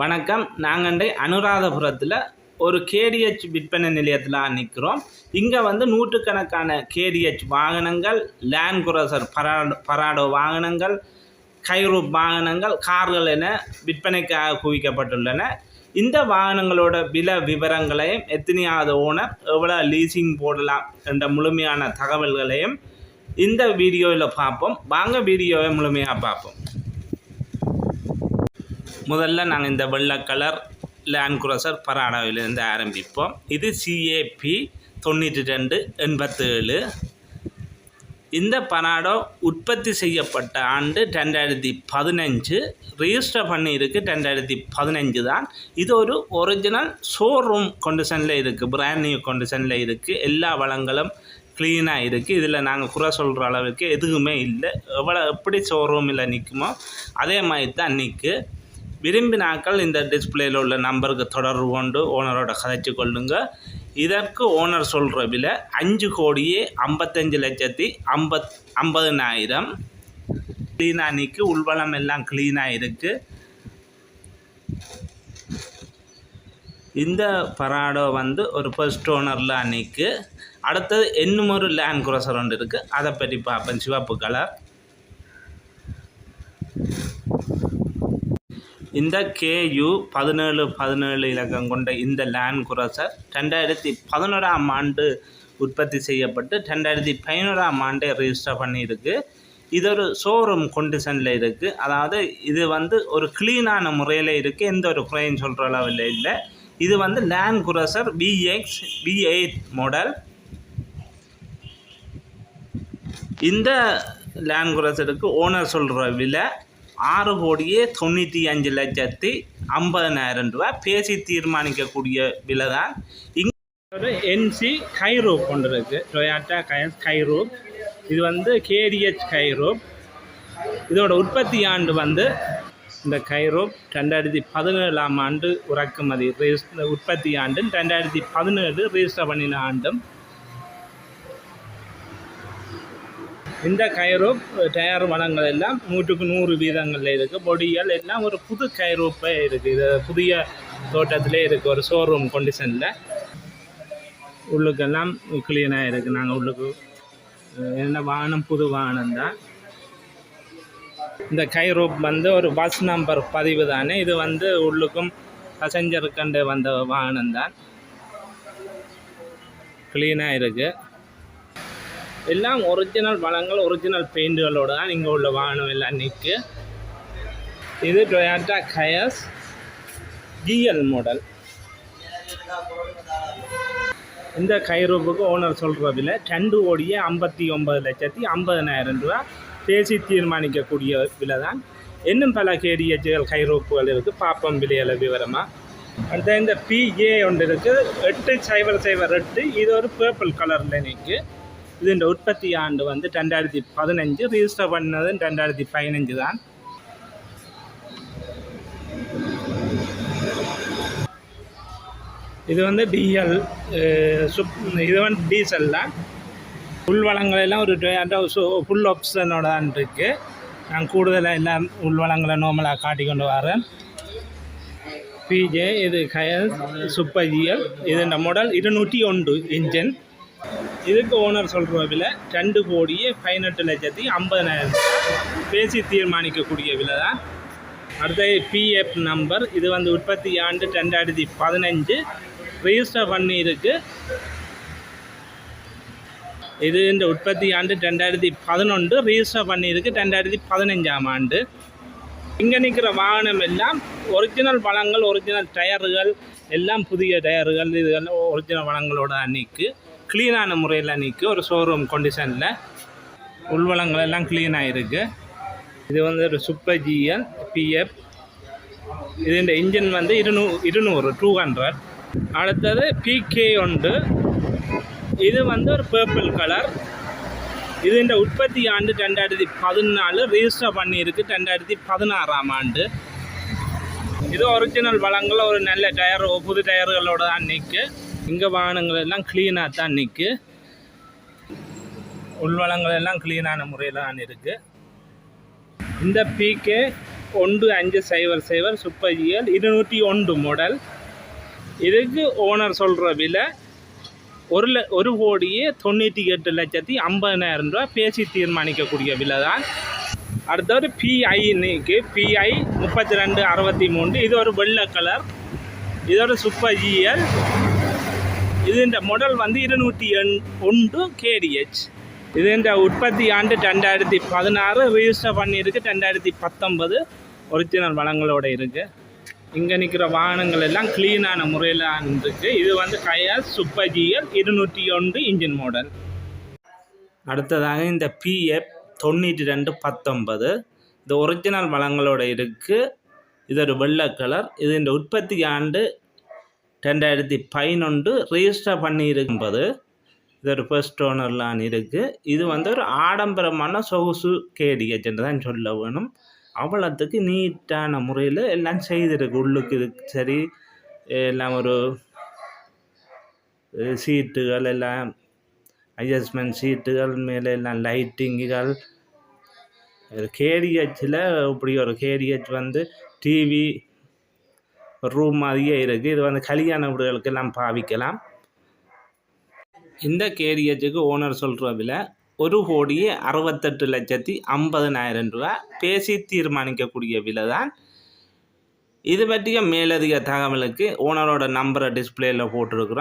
வணக்கம். நாங்கள் அனுராதபுரத்தில் ஒரு கேடிஹெச் விற்பனை நிலையத்தில் நிற்கிறோம் இங்கே வந்து நூற்றுக்கணக்கான கேடிஹெச் வாகனங்கள் லேண்ட் குரோசர் பராடோ பராடோ வாகனங்கள் கைரூப் வாகனங்கள் கார்கள் என விற்பனைக்காக குவிக்கப்பட்டுள்ளன. இந்த வாகனங்களோட விலை விவரங்களையும் எத்தனையாவது ஓனர் எவ்வளோ லீசிங் போடலாம் என்ற முழுமையான தகவல்களையும் இந்த வீடியோவில் பார்ப்போம். வாங்க வீடியோவை முழுமையாக பார்ப்போம். முதல்ல நாங்கள் இந்த வெள்ளை கலர் லேண்ட் குரோசர் பராடாவிலிருந்து ஆரம்பிப்போம். இது சிஏபி தொண்ணூற்றி ரெண்டு எண்பத்தேழு. இந்த பனாடோ உற்பத்தி செய்யப்பட்ட ஆண்டு ரெண்டாயிரத்தி பதினஞ்சு. ரிஜிஸ்டர் பண்ணியிருக்கு ரெண்டாயிரத்தி பதினஞ்சு தான். இது ஒரு ஒரிஜினல் ஷோரூம் கண்டிஷனில் இருக்குது பிராண்ட் நியூ கண்டிஷனில் இருக்குது எல்லா வளங்களும் க்ளீனாக இருக்குது இதில் நாங்கள் குறை சொல்கிற அளவுக்கு எதுவுமே இல்லை. எவ்வளோ எப்படி ஷோரூமில் நிற்குமோ அதே மாதிரி தான் நிற்கு விரும்பினாக்கள் இந்த டிஸ்பிளேயில் உள்ள நம்பருக்கு தொடர்பு கொண்டு ஓனரோட கதைச்சு கொள்ளுங்க. இதற்கு ஓனர் சொல்கிற விலை அஞ்சு கோடியே ஐம்பத்தஞ்சு லட்சத்தி ஐம்பத் ஐம்பதுனாயிரம். க்ளீனாக நிற்கு உள்வளம் எல்லாம் க்ளீனாக இருக்குது இந்த பராடோ வந்து ஒரு ஃபர்ஸ்ட் ஓனரில் அன்னைக்கு அடுத்தது இன்னும் ஒரு லேண்ட் குரோசர் ஒன்று இருக்குது அதை பற்றி பார்ப்பேன் சிவப்பு கலர் இந்த கேயு பதினேழு பதினேழு இலக்கம் கொண்ட இந்த லேண்ட் குரோசர் ரெண்டாயிரத்தி பதினோராம் ஆண்டு உற்பத்தி செய்யப்பட்டு ரெண்டாயிரத்தி பதினோராம் ஆண்டே ரிஜிஸ்டர் பண்ணியிருக்கு. இது ஒரு ஷோரூம் கொண்டிஷனில் இருக்குது அதாவது இது வந்து ஒரு க்ளீனான முறையில் இருக்குது எந்த ஒரு குறையும் சொல்கிற அளவில் இல்லை. இது வந்து land cruiser B X P eight model இந்த லேண்ட் குரோசருக்கு ஓனர் சொல்கிற விலை ஆறு கோடியே தொண்ணூற்றி அஞ்சு லட்சத்தி ஐம்பதனாயிரம் ரூபா பேசி தீர்மானிக்கக்கூடிய விலை தான் இங்கே ஒரு என்சி கைரோப் கொண்டுருக்கு. டொயாட்டா கை கைரோப் இது வந்து கேடிஹெச் கைரோப் இதோட உற்பத்தி ஆண்டு வந்து இந்த கைரோப் ரெண்டாயிரத்தி பதினேழாம் ஆண்டு இறக்குமதி. ரெஜிஸ்டர் உற்பத்தி ஆண்டும் ரெண்டாயிரத்தி பதினேழு ரெஜிஸ்டர் பண்ணின ஆண்டும் இந்த கைரோப் டயர் வளங்கள் எல்லாம் நூற்றுக்கு நூறு வீதங்களில் இருக்குது பொடிகள் எல்லாம் ஒரு புது கைரோப்பே இருக்குது இது புதிய தோட்டத்திலே இருக்குது ஒரு ஷோரூம் கண்டிஷனில் உள்ளுக்கெல்லாம் க்ளீனாக இருக்குது நாங்கள் உள்ளுக்கு என்ன வாகனம் புது வாகனம் தான். இந்த கைரோப் வந்து ஒரு பஸ் நம்பர் பதிவு தானே. இது வந்து உள்ளுக்கும் பசஞ்சர் கண்டு வந்த வாகனம் தான். க்ளீனாக இருக்குது எல்லாம் ஒரிஜினல் வளங்கள் ஒரிஜினல் பெயிண்ட்களோடு தான் இங்கே உள்ள வாகனம் எல்லாம் நிற்கு இது டொயாட்டா கயஸ் ஜிஎல் மாடல் இந்த கைரூப்புக்கு ஓனர் சொல்கிற விலை ரெண்டு கோடியே ஐம்பத்தி ஒன்பது லட்சத்தி ஐம்பதனாயிரம் ரூபா. பேசி தீர்மானிக்கக்கூடிய விலை தான். இன்னும் பல கேடிஎச்சுகள் கைரூப்புகள் இருக்குது பாப்பம் விலையில விவரமாக அடுத்த இந்த பிஏ ஒன்று இருக்குது எட்டு சைவர் சைவர் எட்டு இது ஒரு பேர்பிள் கலரில் நிற்கு இது இந்த உற்பத்தி ஆண்டு வந்து ரெண்டாயிரத்தி பதினஞ்சு ரிஜிஸ்டர் பண்ணது ரெண்டாயிரத்தி பதினஞ்சு தான் இது வந்து டிஎல் சுப் இது வந்து டீசல் தான் உள்வளங்கள் எல்லாம் ஒரு ஃபுல் ஆப்ஷனோட தான் இருக்குது நான் கூடுதலாக எல்லாம் உள்வளங்களை நார்மலாக காட்டி கொண்டு வரேன் பிஜே இது கயல் சூப்பர் ஜிஎல் இது இந்த மாடல் இருநூற்றி ஒன்று இன்ஜின் இதுக்கு ஓனர் சொல்கிற விலை ரெண்டு கோடியே பதினெட்டு லட்சத்தி ஐம்பதனாயிரம் பேசி தீர்மானிக்கக்கூடிய விலை தான் அடுத்தது பிஎஃப் நம்பர் இது வந்து உற்பத்தி ஆண்டு ரெண்டாயிரத்தி பதினஞ்சு. ரிஜிஸ்டர் பண்ணியிருக்கு. இது இந்த உற்பத்தி ஆண்டு ரெண்டாயிரத்தி பதினொன்று ரிஜிஸ்டர் பண்ணியிருக்கு ரெண்டாயிரத்தி பதினஞ்சாம் ஆண்டு. இங்கே நிற்கிற வாகனம் எல்லாம் ஒரிஜினல் வளங்கள் ஒரிஜினல் டயர்கள் எல்லாம் புதிய டயர்கள் இதுகள் ஒரிஜினல் வளங்களோட நிற்கு க்ளீனான முறையில் நிற்கும் ஒரு ஷோரூம் கண்டிஷனில் உள்வளங்கள் எல்லாம் க்ளீனாக இருக்குது இது வந்து ஒரு சூப்பர் ஜிஎல் பிஎஃப் இது இந்த இன்ஜின் வந்து இருநூ இருநூறு டூ ஹண்ட்ரட் அடுத்தது பிகே ஒன்று இது வந்து ஒரு பர்பிள் கலர் இது இந்த உற்பத்தி ஆண்டு ரெண்டாயிரத்தி பதினாலு ரிஜிஸ்டர் பண்ணியிருக்கு ரெண்டாயிரத்தி பதினாறாம் ஆண்டு. இது ஒரிஜினல் வளங்கள் ஒரு நல்ல டயர் புது டயர்களோடு தான் நிற்கு இங்கே வாகனங்கள் எல்லாம் க்ளீனாக தான் நிற்கு உள்வளங்கள் எல்லாம் க்ளீனான முறையில் தான் இருக்குது இந்த பிகே ஒன்று அஞ்சு சைபர் சைவர் சூப்பர் ஜிஎல் இருநூற்றி ஒன்று மாடல் இதுக்கு ஓனர் சொல்கிற விலை ஒரு ல ஒரு கோடியே தொண்ணூற்றி எட்டு லட்சத்தி ஐம்பதனாயிரம் ரூபா பேசி தீர்மானிக்கக்கூடிய விலை தான். அடுத்தது பிஐன்னுக்கு பிஐ முப்பத்தி ரெண்டு அறுபத்தி மூணு இது ஒரு வெள்ளை கலர் இது ஒரு சூப்பர் ஜிஎல் இது இந்த மாடல் வந்து இருநூற்றி எண் ஒன்று கேடிஹெச் இது இந்த உற்பத்தி ஆண்டு ரெண்டாயிரத்தி பதினாறு ரிஜிஸ்டர் பண்ணியிருக்கு ரெண்டாயிரத்தி பத்தொன்பது. ஒரிஜினல் வளங்களோட இருக்குது இங்கே நிற்கிற வாகனங்கள் எல்லாம் க்ளீனான முறையில் இருக்குது இது வந்து கயாஸ் சூப்பர் ஜிஎல் இருநூற்றி ஒன்று இன்ஜின் மாடல் அடுத்ததாக இந்த பிஎஃப் தொண்ணூற்றி ரெண்டு பத்தொன்பது. இந்த ஒரிஜினல் வளங்களோட இருக்குது இது ஒரு வெள்ளை கலர் இது இந்த உற்பத்தி ஆண்டு ரெண்டாயிரத்தி பதினொன்று ரிஜிஸ்டர் பண்ணியிருக்கும்போது இது ஒரு ஃபர்ஸ்ட் ஓனர்லான் இருக்குது இது வந்து ஒரு ஆடம்பரமான சொகுசு கேடிஹெச் என்று தான் சொல்ல வேணும். அவ்வளோத்துக்கு நீட்டான முறையில் எல்லாம் செய்திருக்கு. உள்ளுக்கு இது சரி எல்லாம் ஒரு சீட்டுகள் எல்லாம் அட்ஜஸ்ட்மெண்ட் சீட்டுகள் மேலே எல்லாம் லைட்டிங்குகள் கேடிஹெச்சில் இப்படி ஒரு கேடிஹெச் வந்து டிவி ரூம் மாதிரியே இருக்குது இது வந்து கல்யாண வீடுகளுக்கெல்லாம் பாவிக்கலாம். இந்த கேடிஹெச்சுக்கு ஓனர் சொல்கிற விலை ஒரு கோடியே அறுபத்தெட்டு லட்சத்தி ஐம்பதனாயிரம் ரூபா பேசி தீர்மானிக்கக்கூடிய விலை தான் இது பற்றிய மேலதிக தகவலுக்கு ஓனரோட நம்பரை டிஸ்பிளேயில் போட்டிருக்கிறோம்.